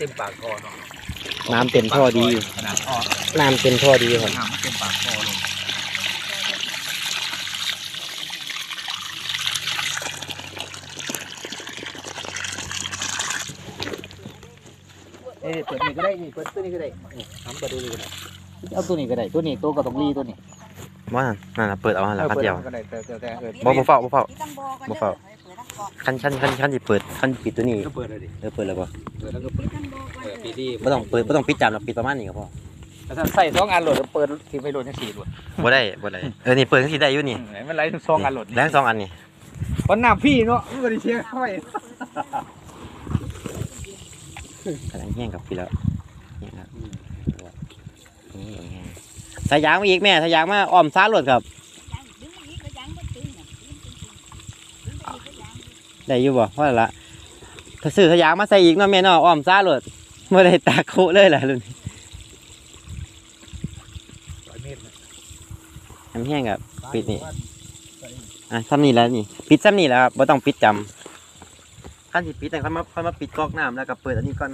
เต็มปากคอเนาะน้ำเต็มท่อดีอยู่ขนาดท่อน้ำเต็มท่อดีครับน้ำมันเต็มปากคอเลยเอ้ยเปิดนี่ก็ได้นี่เปิดตัวนี้ก็ได้นี่ทำเปิดตัวนี้ก็ได้เอาตัวนี้ก็ได้ตัวนี้ตัวกับตรงรีตัวนี้ว่านั่นน่ะเปิดเอาหั่นละคันปิเดียวอาก็ได้แต่แต่แต่เออบ่บ่เฝ้าบ่เฝ้าที่ต้องบอกก่อนบ่เฝ้า เปิดทั้งกล่องคันคันคันคันสิเปิดคันปิดตัวนี้ก็เปิดเลยดิเออเปิดแล้วบ่เปิดแล้วก็ที่ต้องบอกก่อนเปิดเถปีอะดีบ่ต้องเปิดบ่ต้องปิดจำหรอกปิดประมาณนี้ก็พอแต่ถ้าใส่สองอันโหลดแล้วเปิดที่ไม่โหลดทั้งสี่โหลดบ่ได้บ่ได้เออนี่เปิดจังซี่ได้อยู่นี่ไหนมันไหลทั้งสองอันโหลดแรงสองอันนี่วันน้ำพี่เนาะไม่ได้เชียร์เข้าไปกำลังแห้งกับพี่แล้วเนี่ยครับนี่แห้งสายยางมาอีกแม่สายยางมาอ้อมซ้ายรถครับ ได้อยู่บ่ว่าละถ้าซื้อสายยางมาใส่อีกเนาะแม่เนาะอ้อมซ้ายรถบ่ได้ตาโคเลยล่ะรุ่นนี้ร้อยเมตรนะน้ำแห้งกับปิดนี่อะซ้ำนี่แล้วนี่ ปิดซ้ำนี่แล้วครับบ่ต้องปิดจำขั้นสิปิดแต่ค่อยมาค่อยมาปิดก๊อกน้ำแล้วก็เปิดอันนี้ก่อน